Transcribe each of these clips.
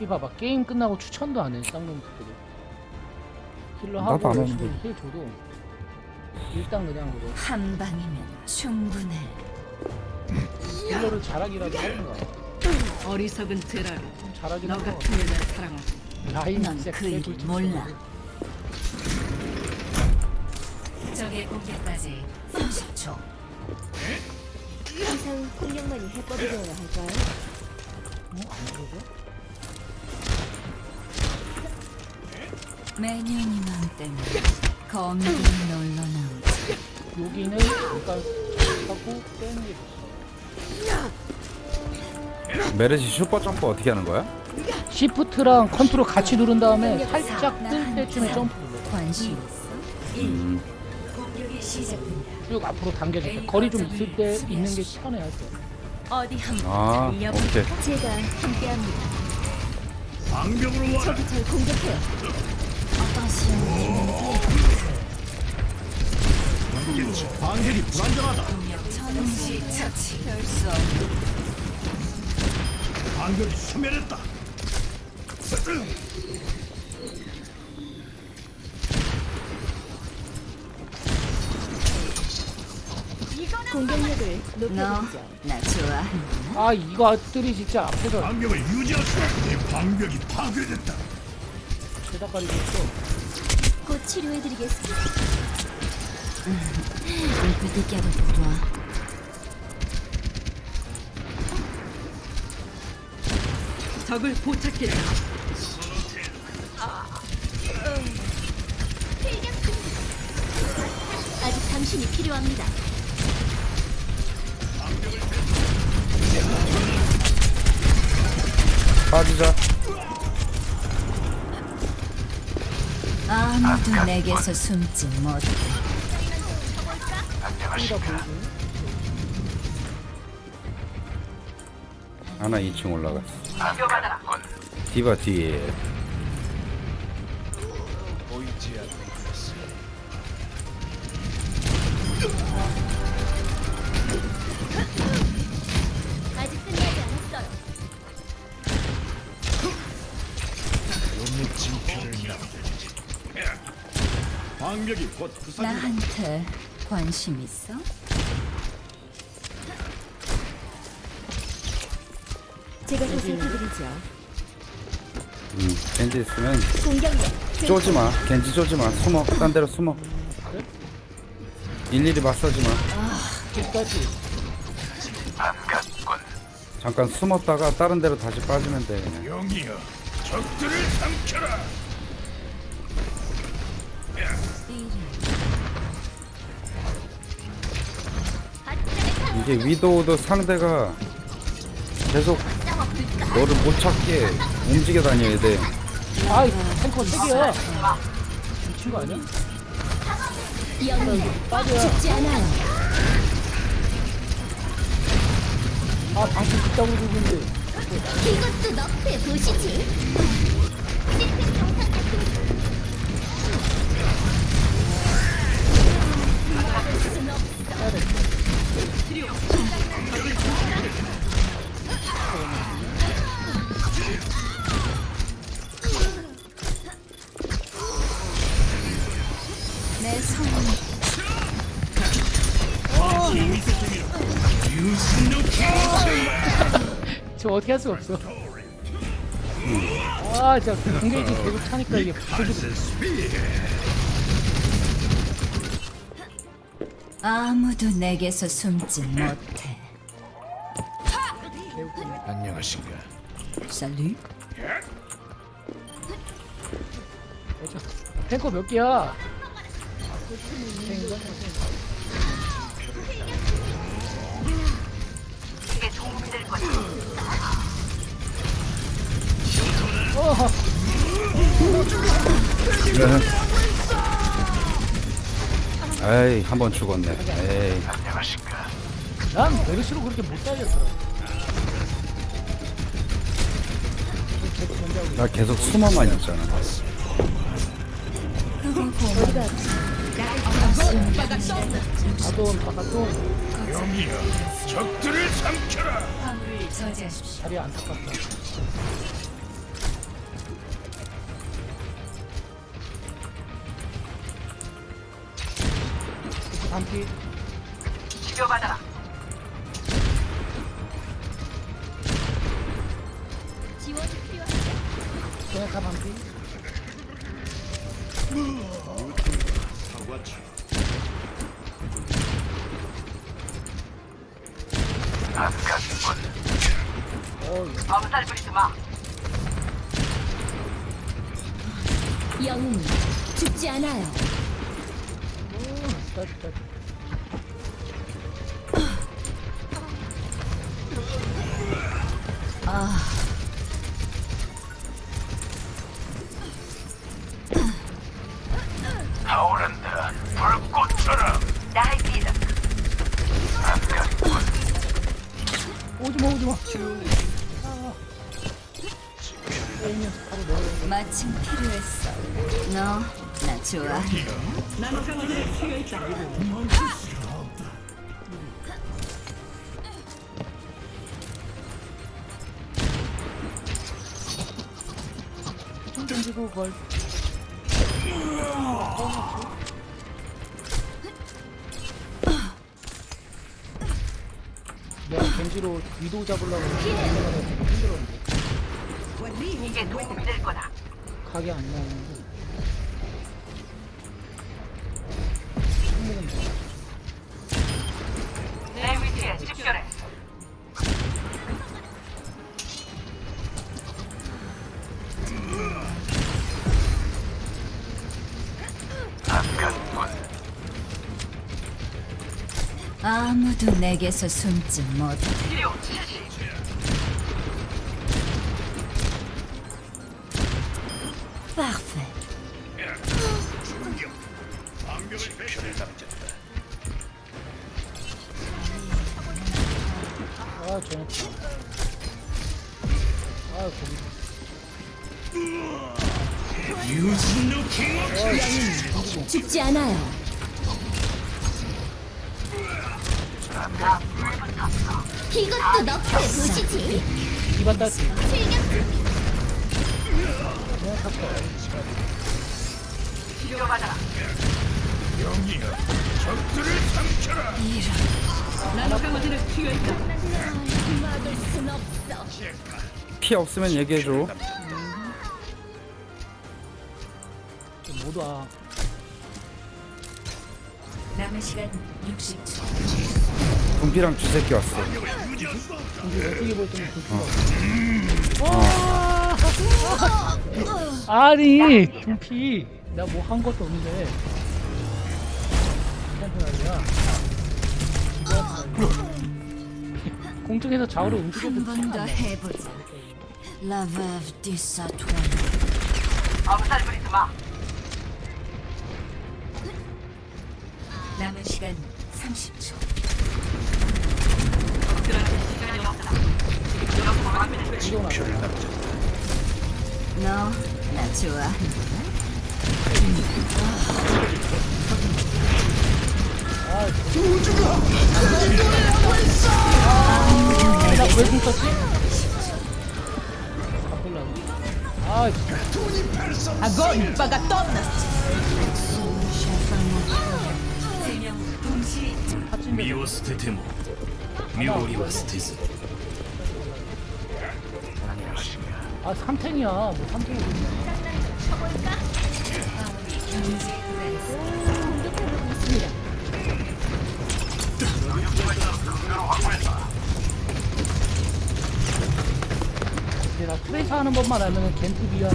이 봐봐 게임 끝나고 추천도 안해 쌍놈들끼리 힐러 나도 하고 안 열심히 하는데. 힐 줘도 일당 그냥 그거 한 방이면 충분해. 힐러를 잘하기라도 하든가 어리석은 드라로 좀 잘하긴 너 하고 같은 여자를 사랑하지 라인 넌 진짜 그 일을 몰라. 적의 공격까지 30초. 항상 폭력만이 해법이 되어야 할까요? 어? 안 그러죠? 매년이만 때문에 검들이 놀러 나오지. 여기는 잠깐 하고 빼는 게 메르시 슈퍼 점프 어떻게 하는 거야? 시프트랑 컨트롤 같이 누른 다음에 살짝 뜰 때쯤에 점프 눌러 관심 있어? 음. 공격이 시작된다. 쭉 앞으로 당겨줄게 거리 좀 있을 때 있는 게 편해 할때 어디 한번 아? 오케이 제가 함께합니다. 방벽으로 와라. 저기 절 공격해요. 방벽이 불안정하다. 처치 방벽이 소멸했다. 공격력을. 너나 좋아하는구나. 아 이것들이 진짜 앞에서 방벽을 유지할 수 없다. 내 방벽이 파괴됐다. 제다까리 줬어 곧 치료해드리겠습니다. 불 느껴도 좋아. 적을 포착했다 아직 당신이 필요합니다. 빠지자 아무도 내게서 숨지 못해. 하나 2층 올라갔어. 디바 뒤에 곧 부서진다. 나한테 관심 있어? 제가 보살펴드리죠. 음, 겐지 있으면 공격력 쫄지마. 겐지 쫄지마. 숨어. 딴 데로 숨어. 일일이 맞서지마. 끝까지. 잠깐 숨었다가 다른 데로 다시 빠지면 돼 그냥. 영이여, 적들을 삼켜라. 이게 위도우도 상대가 계속 너를 못 찾게 움직여 다녀야 돼 아이 탱커 3개야 미친 거 아니야? 빠져야 죽지 않아요. 아 방금 그따구로 두는데 이것도 너프해 보시지. 저 어떻게 할 수가 없어. 아 진짜 공개지 계속 차니까 이게 부서지 아무도 내게서 숨지 못해. 안녕하신가. 살리? 탱커 몇 개야? 어, 에이 한 번 죽었네 에이 난 메르시로 그렇게 못 살렸더라. 나 계속 숨어만 있잖아 바돈 바깥도 영이여, 적들을 삼켜라. 화물을 저지하십시오. 자리 안타깝다. 반피. 지원이 필요하세요? 제네타 반피. 영웅 죽지 않아요. 타오른다. 불꽃처럼. 오지마, 오지마. 아. 마침 필요했어. 너 나 던지고 걸. 내가 겐지로 위도 잡으려고 했는데 힘들었는데. 이게 도움이 될 거다. 각이 안 나오는데. 아무도 내게서 숨지 못해. 아. 죽지 않아요. 이것도 너프에 보시지. 이바 딸피. 출격 그냥 탔어. 영이여, 적들을 삼켜라. 난 강화제에 튀어 있다. 막을 순 없어. 피 없으면 얘기해줘. 못 와. 남은 시간 60초. 동피랑 주새끼 왔어. 근데 어떻게 볼 때는 불피가 없어. 아니, 두피. 나뭐한 것도 없는데. 공중에서 좌우로 움직여도 한번 티가 더안 나. 해보자. La veuve du Satoine. 남은 시간 30초. 미워 스테테모. 妙理は捨てず 아, 3탱이야. 뭐 3탱이 있냐. 근데 나 프레이서 하는 법만 알면은 겐트 비하.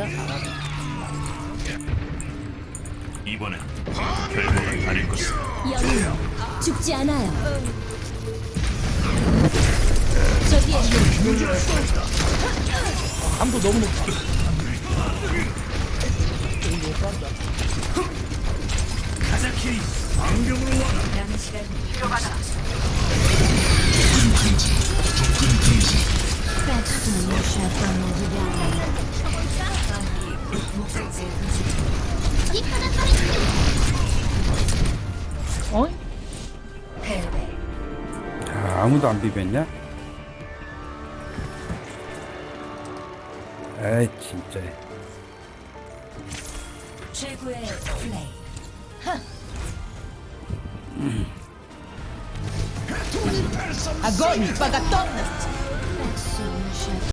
자리야 잘하네. 이번엔 결과가 다를 것이다. 영웅 죽지 않아요. 저기에 감도 너무 간다. 가자키 안경으로 와라. 남 아무도 안 비볐냐? 에이 진짜 최고의 플레이 Agora, paga!